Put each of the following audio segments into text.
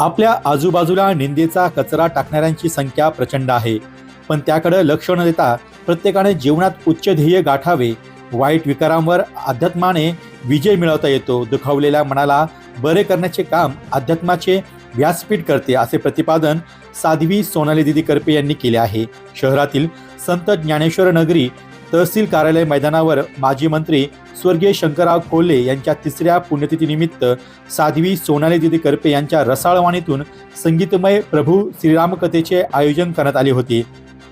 आपल्या आजूबाजूला निंदेचा कचरा टाकणाऱ्यांची संख्या प्रचंड आहे. पण त्याकडे लक्ष न देता प्रत्येकाने जीवनात उच्च ध्येय गाठावे वाईट विकारांवर अध्यात्माने विजय मिळवता येतो दुखावलेल्या मनाला बरे करण्याचे काम अध्यात्माचे व्यासपीठ करते असे प्रतिपादन साध्वी सोनाली दिदी करपे यांनी केले आहे. शहरातील संत ज्ञानेश्वर नगरी तहसील कार्यालय मैदानावर माजी मंत्री स्वर्गीय शंकरराव कोल्हे यांच्या तिसऱ्या पुण्यतिथीनिमित्त साध्वी सोनाली दिदी करपे यांच्या रसाळवाणीतून संगीतमय प्रभू श्रीरामकथेचे आयोजन करण्यात आले होते.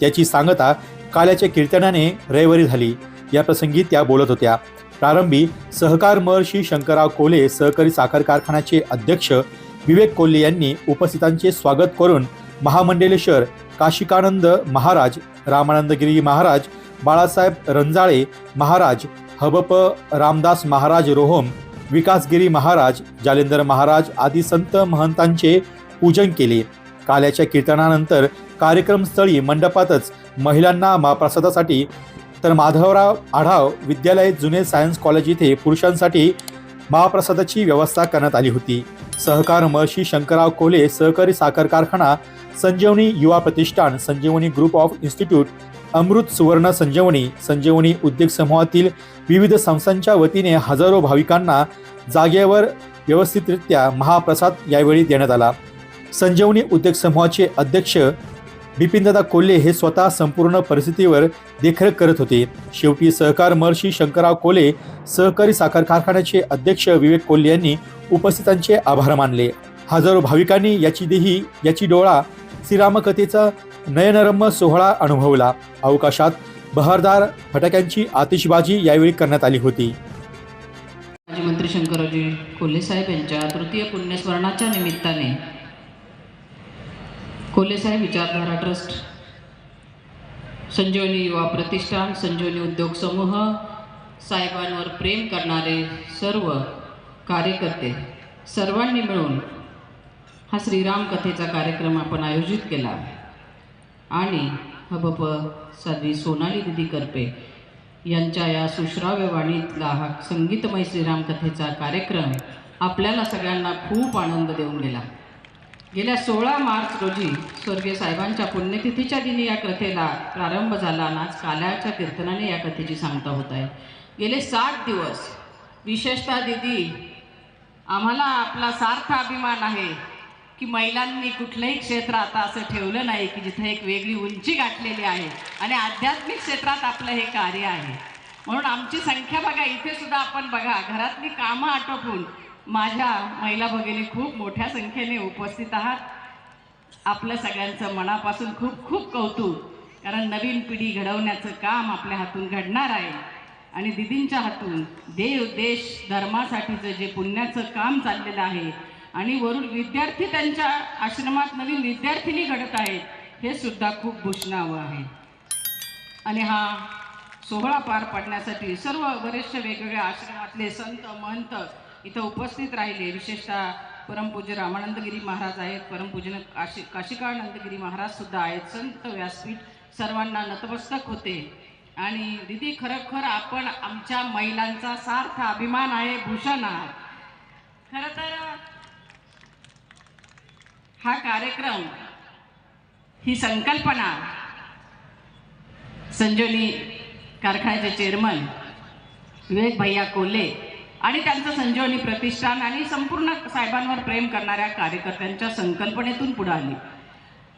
त्याची सांगता काल्याच्या कीर्तनाने रविवारी झाली. या प्रसंगी त्या बोलत होत्या. प्रारंभी सहकार महर्षी शंकरराव कोल्हे सहकारी साखर कारखान्याचे अध्यक्ष विवेक कोल्हे यांनी उपस्थितांचे स्वागत करून महामंडलेश्वर काशिकानंद महाराज रामानंदगिरी महाराज बाळासाहेब रंजाळे महाराज हबप रामदास महाराज रोहम विकासगिरी महाराज जालेंदर महाराज आदी संत महंतांचे पूजन केले. काल्याच्या कीर्तनानंतर कार्यक्रमस्थळी मंडपातच महिलांना महाप्रसादासाठी तर माधवराव आढाव विद्यालय जुने सायन्स कॉलेज इथे पुरुषांसाठी महाप्रसादाची व्यवस्था करण्यात आली होती. सहकार महर्षी शंकरराव कोले सहकारी साखर कारखाना संजीवनी युवा प्रतिष्ठान Sanjivani group of institute Amrut Suvarna Sanjivani Sanjivani उद्योग समूहातील विविध संस्थांच्या वतीने हजारो भाविकांना जागेवर व्यवस्थितरित्या महाप्रसाद यावेळी देण्यात आला. संजीवनी उद्योग समूहाचे अध्यक्ष बिपिनदादा कोल्हे हे स्वतः संपूर्ण परिस्थितीवर देखरेख करत होते. शेवटी सहकार महर्षी शंकरराव कोल्हे सहकारी साखर कारखान्याचे अध्यक्ष विवेक कोल्हे यांनी उपस्थितांचे आभार मानले. हजारो भाविकांनी याची देही याची डोळा श्रीरामकथेचा नयनरम्य सोहळा अनुभवला. अवकाशात बहारदार फटाक्यांची आतिषबाजी यावेळी करण्यात आली होती. माजी मंत्री शंकररावजी कोल्हे साहेब यांच्या तृतीय पुण्यस्मरणाच्या निमित्ताने कोल्हे साहेब विचारधारा ट्रस्ट संजीवनी युवा प्रतिष्ठान संजीवनी उद्योग समूह साहेबांवर प्रेम करणारे सर्व कार्यकर्ते सर्वांनी मिळून हा श्रीराम कथेचा कार्यक्रम आपण आयोजित केला. आणि हबप साध्वी सोनाली दिदी करपे यांच्या या सुश्राव्य वाणीतला हा संगीतमय श्रीराम कथेचा कार्यक्रम आपल्याला सगळ्यांना खूप आनंद देऊन गेला. गेल्या सोळा मार्च रोजी स्वर्गीय साहेबांच्या पुण्यतिथीच्या दिनी या कथेला प्रारंभ झाला आणि आज काल्याच्या कीर्तनाने या कथेची सांगता होत आहे. गेले सात दिवस विशेषतः दिदी आम्हाला आपला सार्थ अभिमान आहे. की महिलांनी कुठलंही क्षेत्र आता असं ठेवलं नाही की जिथं एक वेगळी उंची गाठलेली आहे आणि आध्यात्मिक क्षेत्रात आपलं हे कार्य आहे. म्हणून आमची संख्या बघा इथे सुद्धा आपण बघा घरातली कामं आटोपून माझ्या महिला भगिनी खूप मोठ्या संख्येने उपस्थित आहात. आपलं सगळ्यांचं मनापासून खूप खूप कौतुक कारण नवीन पिढी घडवण्याचं काम आपल्या हातून घडणार आहे. आणि दिदींच्या हातून देव देश धर्मासाठीचं जे पुण्याचं काम चाललेलं आहे आणि वरून विद्यार्थी त्यांच्या आश्रमात नवीन विद्यार्थिनी घडत आहेत हे सुद्धा खूप भूषणावं आहे. आणि हा सोहळा पार पाडण्यासाठी सर्व बरेचसे वेगवेगळ्या आश्रमातले संत महंत इथं उपस्थित राहिले. विशेषतः परमपूज्य रामानंदगिरी महाराज आहेत. परमपूजन काशी काशिकानंदगिरी महाराजसुद्धा आहेत. संत व्यासपीठ सर्वांना नतमस्तक होते. आणि दिदी खरोखर आपण आमच्या महिलांचा सार्थ अभिमान आहे भूषण आहात. खरं तर हा कार्यक्रम ही संकल्पना संजोनी कारखान्याचे चेअरमन विवेक भैया कोल्हे आणि त्यांचं संजीवनी प्रतिष्ठान आणि संपूर्ण साहेबांवर प्रेम करणाऱ्या कार्यकर्त्यांच्या संकल्पनेतून पुढे आली.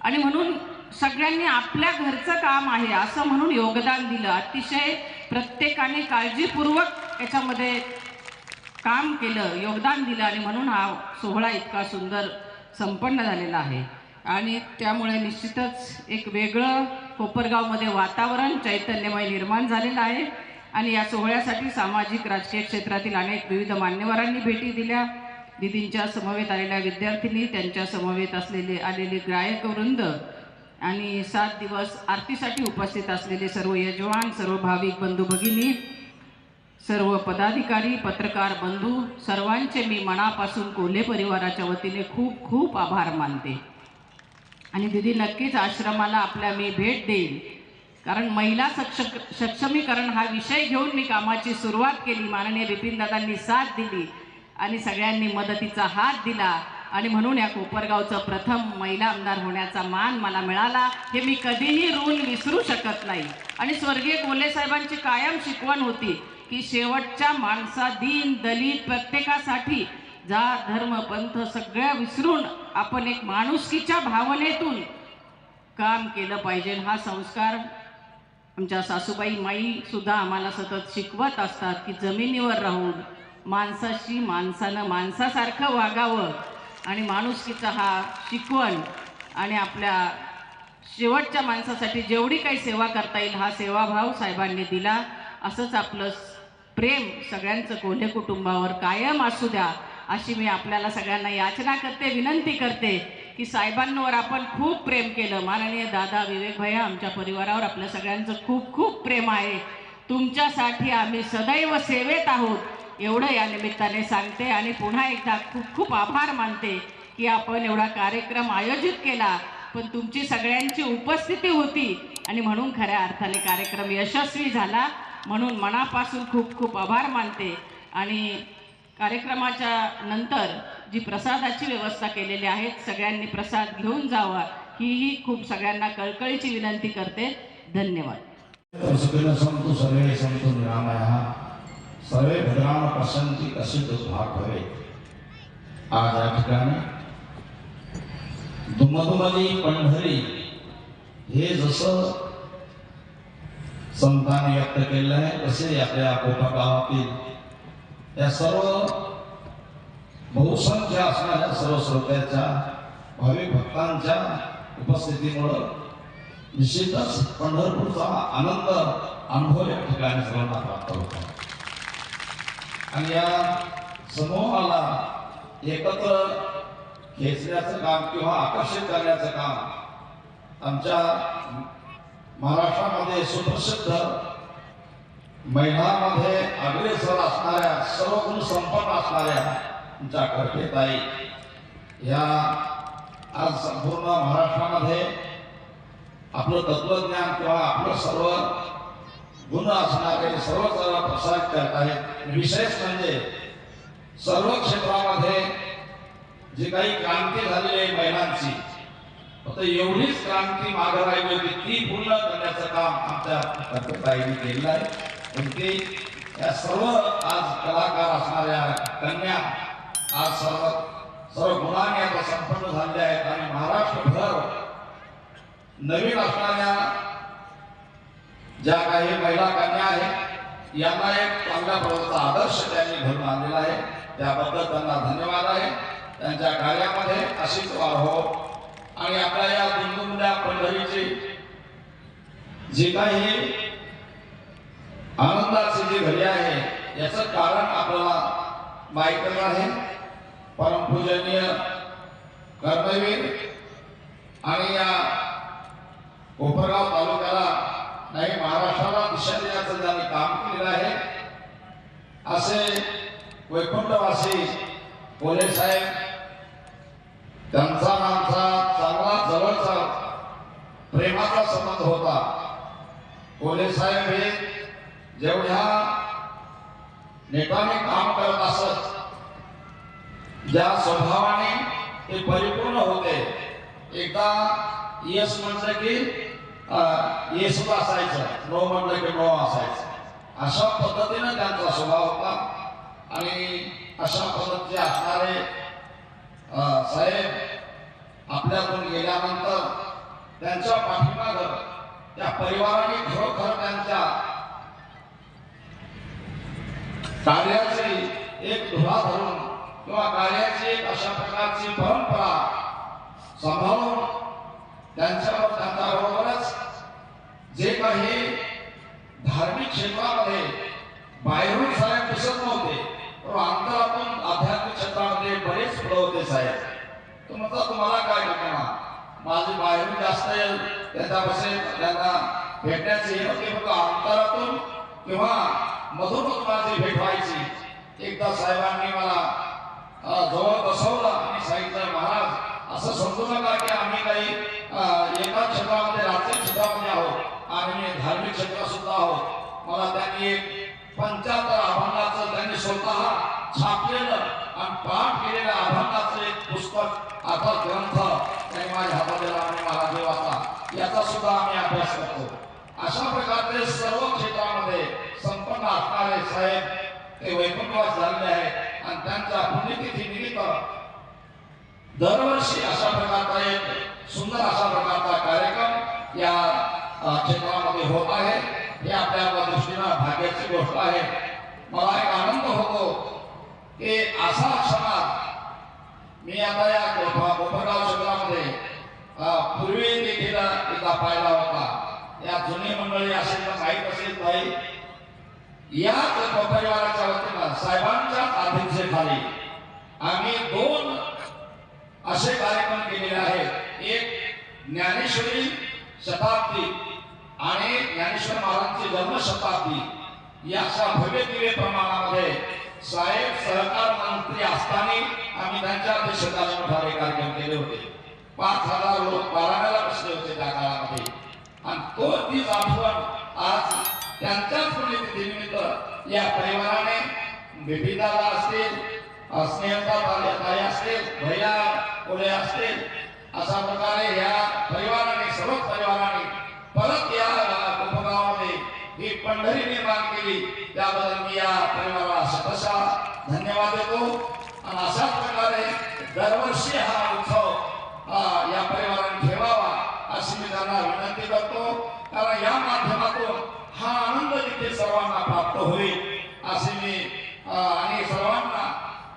आणि म्हणून सगळ्यांनी आपल्या घरचं काम आहे असं म्हणून योगदान दिलं. अतिशय प्रत्येकाने काळजीपूर्वक याच्यामध्ये काम केलं योगदान दिलं आणि म्हणून हा सोहळा इतका सुंदर संपन्न झालेला आहे. आणि त्यामुळे निश्चितच एक वेगळं कोपरगावमध्ये वातावरण चैतन्यमय निर्माण झालेलं आहे. आणि या सोहळ्यासाठी सामाजिक राजकीय क्षेत्रातील अनेक विविध मान्यवरांनी भेटी दिल्या. दिदींच्या समवेत आलेल्या विद्यार्थिनी त्यांच्या समवेत असलेले आलेले गायक वृंद आणि सात दिवस आरतीसाठी उपस्थित असलेले सर्व यजवान सर्व भाविक बंधू भगिनी सर्व पदाधिकारी पत्रकार बंधू सर्वांचे मी मनापासून कोल्हे परिवाराच्या वतीने खूप खूप आभार मानते. आणि दिदी नक्कीच आश्रमाला आपल्या मी भेट देईल कारण महिला सक्ष सक्षमीकरण हा विषय घेऊन मी कामाची सुरुवात केली. माननीय बिपिनदादांनी साथ दिली आणि सगळ्यांनी मदतीचा हात दिला. आणि म्हणून या कोपरगावचं प्रथम महिला आमदार होण्याचा मान मला मिळाला. हे मी कधीही ऋण विसरू शकत नाही. आणि स्वर्गीय कोल्हे साहेबांची कायम शिकवण होती. की शेवटच्या माणसा दीन दलित प्रत्येकासाठी जात धर्म पंथ सगळ्या विसरून आपण एक माणुसकीच्या भावनेतून काम केलं पाहिजे. हा संस्कार आमच्या सासूबाई माई सुद्धा आम्हाला सतत शिकवत असतात की जमिनीवर राहून माणसाशी माणसानं माणसासारखं वागावं आणि माणुसकीचा हा शिकवण आणि आपल्या शेवटच्या माणसासाठी जेवढी काही सेवा करता येईल हा सेवाभाव साहेबांनी दिला. असंच आपलं प्रेम सगळ्यांचं कोल्हे कुटुंबावर कायम असू द्या अशी मी आपल्याला सगळ्यांना याचना करते विनंती करते की साहेबांवर आपण खूप प्रेम केलं. माननीय दादा विवेक भैया आमच्या परिवारावर आपल्या सगळ्यांचं खूप खूप प्रेम आहे. तुमच्यासाठी आम्ही सदैव सेवेत आहोत एवढं या निमित्ताने सांगते आणि पुन्हा एकदा खूप खूप आभार मानते की आपण एवढा कार्यक्रम आयोजित केला. पण तुमची सगळ्यांची उपस्थिती होती आणि म्हणून खऱ्या अर्थाने कार्यक्रम यशस्वी झाला. म्हणून मनापासून खूप खूप आभार मानते. आणि कार्यक्रमाच्या नंतर जी प्रसादाची व्यवस्था केलेली आहे सगळ्यांनी प्रसाद घेऊन जावा हीही खूप सगळ्यांना कळकळीची विनंती करते. धन्यवाद. सुखिन संतु सर्वे संतु निरामया. सर्वे भद्राम पश्यंती कसित भाग हवे आज या ठिकाणी दुमदुमली पंढरी हे जसं संतांनी व्यक्त केलेलं आहे तसे आपल्या कोपा गावातील या सर्व बहुसंख्य असणाऱ्या सर्व श्रोत्याच्या भाविक भक्तांच्या उपस्थितीमुळं निश्चितच पंढरपूरचा आनंद अनुभव या ठिकाणी सर्वांना प्राप्त होतो आणि या समूहाला एकत्र खेचण्याचं काम किंवा आकर्षित करण्याचं काम आमच्या महाराष्ट्रामध्ये सुप्रसिद्ध महिलांमध्ये अग्रेसर असणाऱ्या सर्व गुण संपन्न असणाऱ्या तुमच्या घरपेताई या आज संपूर्ण महाराष्ट्रामध्ये आपलं तत्वज्ञान किंवा आपलं सर्व गुण असणारे सर्व सर्व प्रसारित करत आहेत. विशेष म्हणजे सर्व क्षेत्रामध्ये जी काही क्रांती झालेली आहे महिलांची फक्त एवढीच क्रांती मागे राहिली होती ती पूर्ण करण्याचं काम आमच्या ताईने केलेलं आहे. पण ते या सर्व आज कलाकार असणाऱ्या कन्या आज सर्व सर्व गुणांनी आता संपन्न झालेल्या आहेत. आणि महाराष्ट्रभर नवीन असणाऱ्या ज्या काही महिला कन्या आहेत यांना एक चांगल्या प्रकारचा आदर्श त्यांनी घडून आणलेला आहे. त्याबद्दल त्यांना धन्यवाद आहे. त्यांच्या कार्यामध्ये अशीच वाढ हो आणि आपल्या या दुमदुमल्या पंढरीचे जे काही आनंदाची जी घडी आहे याचं कारण आपल्याला माहीतच आहे. परमपूजनीय कर्मवीर आणि या कोपरगाव तालुक्याला नाही महाराष्ट्राला दिशा देण्याचं त्यांनी काम केलेलं आहे असे वैकुंठवासी कोले साहेब त्यांचा आमचा जवळचा प्रेमाचा संबंध होता. कोले साहेब हे जेवढ्या नेटाने काम करत असत ज्या स्वभावाने ते परिपूर्ण होते एकदा येस म्हटलं की अं, येस असायचं नो म्हटलं की नो असायचं. अशा पद्धतीनं त्यांचा स्वभाव होता. आणि अशा पद्धतीचे असणारे साहेब आपल्यातून गेल्यानंतर त्यांच्या पाठीमागं त्या परिवाराने खरोखर त्यांच्या कार्याची एक धुरा धरून किंवा कार्याची एक अशा प्रकारची परंपरा सांभाळून त्यांच्यावर त्यांच्याबरोबरच जे काही धार्मिक क्षेत्रामध्ये बाहेरून साहेब दिसत नव्हते पण अंतरातून आध्यात्मिक क्षेत्रामध्ये बरेच पुढे होते साहेब तो म्हणता तुम्हाला काय घटना माझी बाहेरून जास्त त्यांच्यापासून त्यांना भेटण्याची हे फक्त अंतरातून किंवा मधूनच माझी भेट व्हायची. एकदा साहेबांनी मला जवळ बसवलं आणि सांगितलं महाराज असं समजू नका की आम्ही काही एका क्षेत्रामध्ये रात्री क्षेत्रामध्ये आहोत आणि धार्मिक क्षेत्रात सुद्धा आहोत. मला त्यांनी एक पंचाहत्तर अभंगाचं त्यांनी स्वतः छापलेलं आणि पाठ केलेल्या अभंगाचं एक पुस्तक आता ग्रंथ त्यांनी माझ्या हातात दिला आणि मला देवाचा याचा सुद्धा आम्ही अभ्यास करतो. अशा प्रकारचे सर्व क्षेत्रामध्ये संपन्न असणारे साहेब ते वैकुंठवास झालेले आहेत आणि त्यांच्या पुण्यतिथी निमित्त दरवर्षी अशा प्रकारचा एक सुंदर अशा प्रकारचा कार्यक्रम या क्षेत्रामध्ये होत आहे. हे आपल्या दृष्टीनं भाग्याची गोष्ट आहे. मला एक आनंद होतो की असा क्षणात मी आता या कोप- शहरामध्ये पूर्वी देखील एकदा पाहिला होता. या जुनी मंडळी असेल तर माहीत असेल ताई याच परिवाराच्या वतीनं साहेबांच्या आधीक्षेखाली आम्ही दोन असे कार्यक्रम केलेले आहेत. एक ज्ञानेश्वरी शताब्दी आणि ज्ञानेश्वर महाराजांची जन्मशताब्दी. याच्या भव्य दिव्य प्रमाणामध्ये साहेब सहकार मंत्री असताना आम्ही त्यांच्या अध्यक्षताने मोठाले कार्यक्रम केले होते. पाच हजार लोक बाराव्याला बसले होते त्या काळामध्ये. आणि तो तीच आठवण आज त्यांच्याच पुण्यतिथीनिमित्त या परिवाराने बेबीदादा असतील स्नेहता ताले ताई असतील भैया कोले असतील अशा प्रकारे या परिवाराने सर्वच परिवाराने परत या उपगावामध्ये ही पंढरी निर्माण केली. त्याबद्दल मी या परिवाराला शतशा धन्यवाद देतो. आणि अशाच प्रकारे दरवर्षी हा प्राप्त होईल असे मी आणि सर्वांना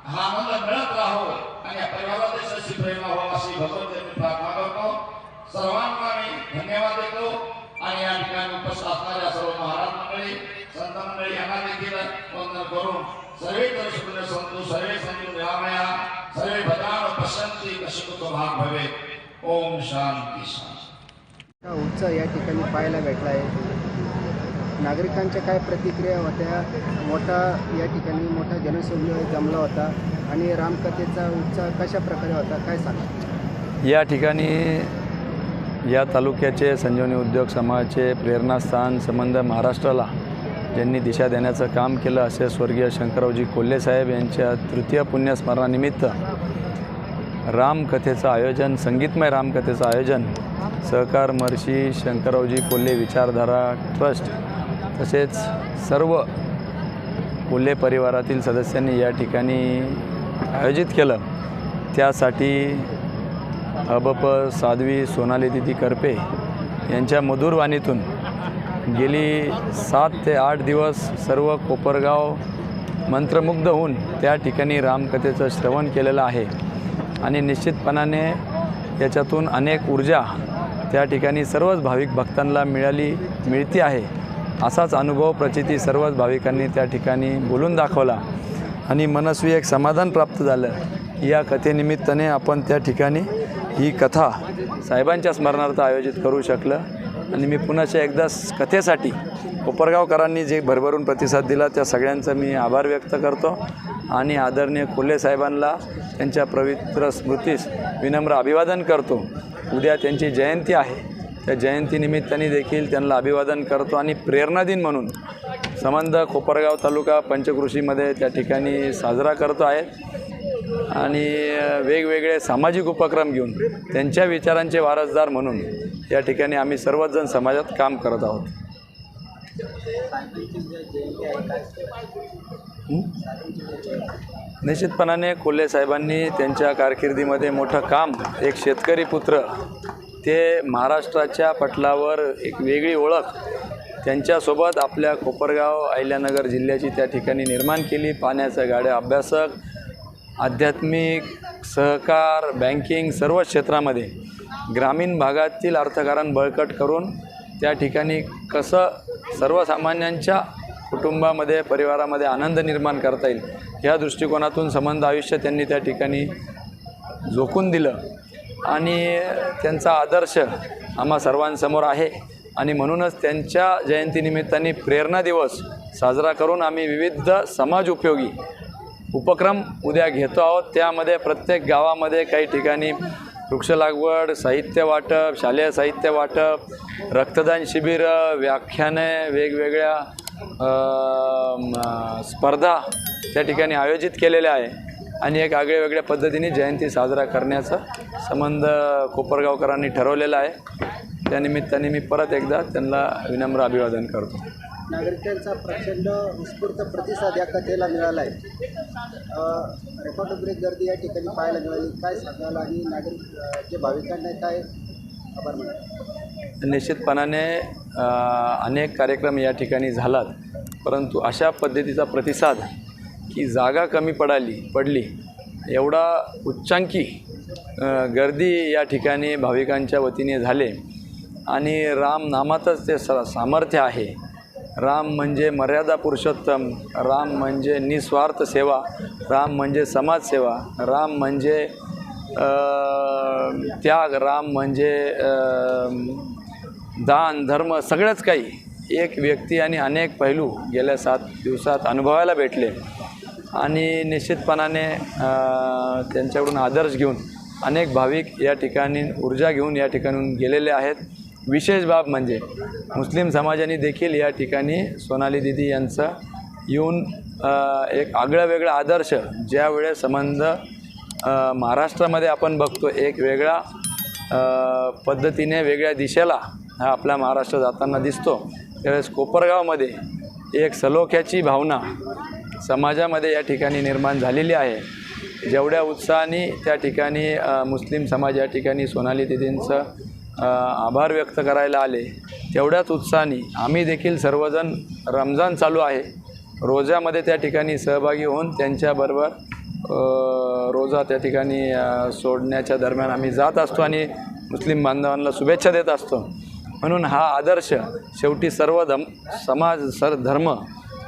हा आनंद मिळत राहो आणि या परिवारात यशस्वी प्रेरणा व्हावं अशी भगवंत प्रार्थना करतो. सर्वांना मी धन्यवाद देतो आणि या ठिकाणी उपस्थित असणाऱ्या सर्व महाराज मंडळी संत मंडळी यांना देखील वंदन करून सर्वे तर शुक्र सर्वे संतु रामया सर्वे भद्रान पश्यंती कशकुतो भाग भवे. ओम शांती शांती. हा उत्सव या ठिकाणी पाहायला भेटला आहे. नागरिकांच्या काय प्रतिक्रिया होत्या? मोठा या ठिकाणी मोठा जनसमूह जमला होता आणि रामकथेचा उत्साह कशा प्रकारे होता? काय सांगा या ठिकाणी या तालुक्याचे संजीवनी उद्योग समाजाचे प्रेरणास्थान संबंध महाराष्ट्राला ज्यांनी दिशा देण्याचं काम केलं असे स्वर्गीय शंकररावजी कोल्हेसाहेब यांच्या तृतीय पुण्यस्मरणानिमित्त रामकथेचं आयोजन संगीतमय रामकथेचं आयोजन सहकार महर्षी शंकररावजी कोल्हे विचारधारा ट्रस्ट तसेच सर्व कोल्हे परिवारातील सदस्यांनी या ठिकाणी आयोजित केलं. त्यासाठी अबप साध्वी सोनाली दिदी करपे यांच्या मधुरवाणीतून गेली सात ते आठ दिवस सर्व कोपरगाव मंत्रमुग्ध होऊन त्या ठिकाणी रामकथेचं श्रवण केलेलं आहे. आणि निश्चितपणाने याच्यातून अनेक ऊर्जा त्या ठिकाणी सर्वच भाविक भक्तांना मिळाली मिळती आहे. असाच अनुभव प्रचिती सर्वच भाविकांनी त्या ठिकाणी बोलून दाखवला. आणि मनस्वी एक समाधान प्राप्त झालं. या कथेनिमित्ताने आपण त्या ठिकाणी ही कथा साहेबांच्या स्मरणार्थ आयोजित करू शकलं. आणि मी पुन्हा एकदा कथेसाठी कोपरगावकरांनी जे भरभरून प्रतिसाद दिला त्या सगळ्यांचा मी आभार व्यक्त करतो. आणि आदरणीय कोल्हे साहेबांना त्यांच्या पवित्र स्मृतीस विनम्र अभिवादन करतो. उद्या त्यांची जयंती आहे. त्या जयंतीनिमित्ताने देखील त्यांना अभिवादन करतो आणि प्रेरणा दिन म्हणून संबंध कोपरगाव तालुका पंचकृषीमध्ये त्या ठिकाणी साजरा करतो आहे. आणि वेगवेगळे सामाजिक उपक्रम घेऊन त्यांच्या विचारांचे वारसदार म्हणून या ठिकाणी आम्ही सर्वच जण समाजात काम करत आहोत. निश्चितपणाने कोल्हे साहेबांनी त्यांच्या कारकिर्दीमध्ये मोठं काम एक शेतकरी पुत्र ते महाराष्ट्राच्या पटलावर एक वेगळी ओळख त्यांच्यासोबत आपल्या कोपरगाव अहिल्यानगर जिल्ह्याची त्या ठिकाणी निर्माण केली. पाण्याच्या गाड्या अभ्यासक आध्यात्मिक सहकार बँकिंग सर्व क्षेत्रामध्ये ग्रामीण भागातील अर्थकारण बळकट करून त्या ठिकाणी कसं सर्वसामान्यांच्या कुटुंबामध्ये परिवारामध्ये आनंद निर्माण करता येईल ह्या दृष्टिकोनातून संबंध आयुष्य त्यांनी त्या ठिकाणी झोकून दिलं. आणि त्यांचा आदर्श आम्हा सर्वांसमोर आहे. आणि म्हणूनच त्यांच्या जयंतीनिमित्ताने प्रेरणा दिवस साजरा करून आम्ही विविध समाज उपयोगी उपक्रम उद्या घेतो आहोत. त्यामध्ये प्रत्येक गावामध्ये काही ठिकाणी वृक्ष लागवड साहित्य वाटप शालेय साहित्य वाटप रक्तदान शिबिरं व्याख्याने वेगवेगळ्या स्पर्धा त्या ठिकाणी आयोजित केलेल्या आहे. आणि एक आगळ्या वेगळ्या पद्धतीने जयंती साजरा करण्याचा संबंध कोपरगावकरांनी ठरवलेला आहे. त्यानिमित्ताने मी परत एकदा त्यांना विनम्र अभिवादन करतो. नागरिकांचा प्रचंड उत्स्फूर्त प्रतिसाद या कथेला मिळाला आहे. रेकॉर्ड ब्रेक गर्दी या ठिकाणी पाहायला मिळाली. काय सांगाल आणि नागरिक जे भाविकांना काय आभार मानतात? निश्चितपणाने अनेक कार्यक्रम या ठिकाणी झालात. परंतु अशा पद्धतीचा प्रतिसाद की जागा कमी पडाली पडली. एवढा उच्चांकी गर्दी या ठिकाणी भाविकांच्या वतीने झाले. आणि राम नामातच ते स सामर्थ्य आहे. राम म्हणजे मर्यादा पुरुषोत्तम राम म्हणजे निस्वार्थ सेवा राम म्हणजे समाजसेवा राम म्हणजे त्याग राम म्हणजे दान धर्म सगळंच काही. एक व्यक्ती आणि अनेक पैलू गेल्या सात दिवसात अनुभवायला भेटले. आणि निश्चितपणाने त्यांच्याकडून आदर्श घेऊन अनेक भाविक या ठिकाणी ऊर्जा घेऊन या ठिकाणून गेलेले आहेत. विशेष बाब म्हणजे मुस्लिम समाजाने देखील या ठिकाणी सोनाली दिदी यांचं येऊन एक आगळं वेगळा आदर्श ज्यावेळेस संबंध महाराष्ट्रामध्ये आपण बघतो एक वेगळा पद्धतीने वेगळ्या दिशेला हा आपला महाराष्ट्र जाताना दिसतो. त्यावेळेस कोपरगावमध्ये एक सलोख्याची भावना समाजामध्ये या ठिकाणी निर्माण झालेली आहे. जेवढ्या उत्साहाने त्या ठिकाणी मुस्लिम समाज या ठिकाणी सोनाली दिदींचं आभार व्यक्त करायला आले तेवढ्याच उत्साहाने आम्ही देखील सर्वजण रमजान चालू आहे. रोजामध्ये त्या ठिकाणी सहभागी होऊन त्यांच्याबरोबर रोजा त्या ठिकाणी सोडण्याच्या दरम्यान आम्ही जात असतो आणि मुस्लिम बांधवांना शुभेच्छा देत असतो. म्हणून हा आदर्श शेवटी सर्व धम समाज सर धर्म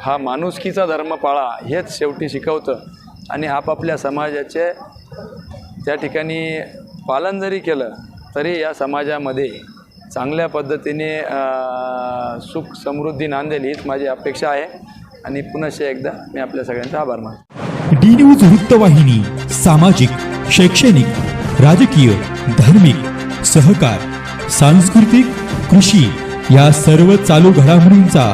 हा माणुसकीचा धर्म पाळा हेच शेवटी शिकवतं. आणि आपापल्या समाजाचे त्या ठिकाणी पालन जरी केलं तरी या समाजामध्ये चांगल्या पद्धतीने सुख समृद्धी नांदेल हीच माझी अपेक्षा आहे. आणि पुनश्च एकदा मी आपल्या सगळ्यांचा आभार मानतो. डी न्यूज वृत्तवाहिनी सामाजिक शैक्षणिक राजकीय धार्मिक सहकार सांस्कृतिक कृषी या सर्व चालू घडामोडींचा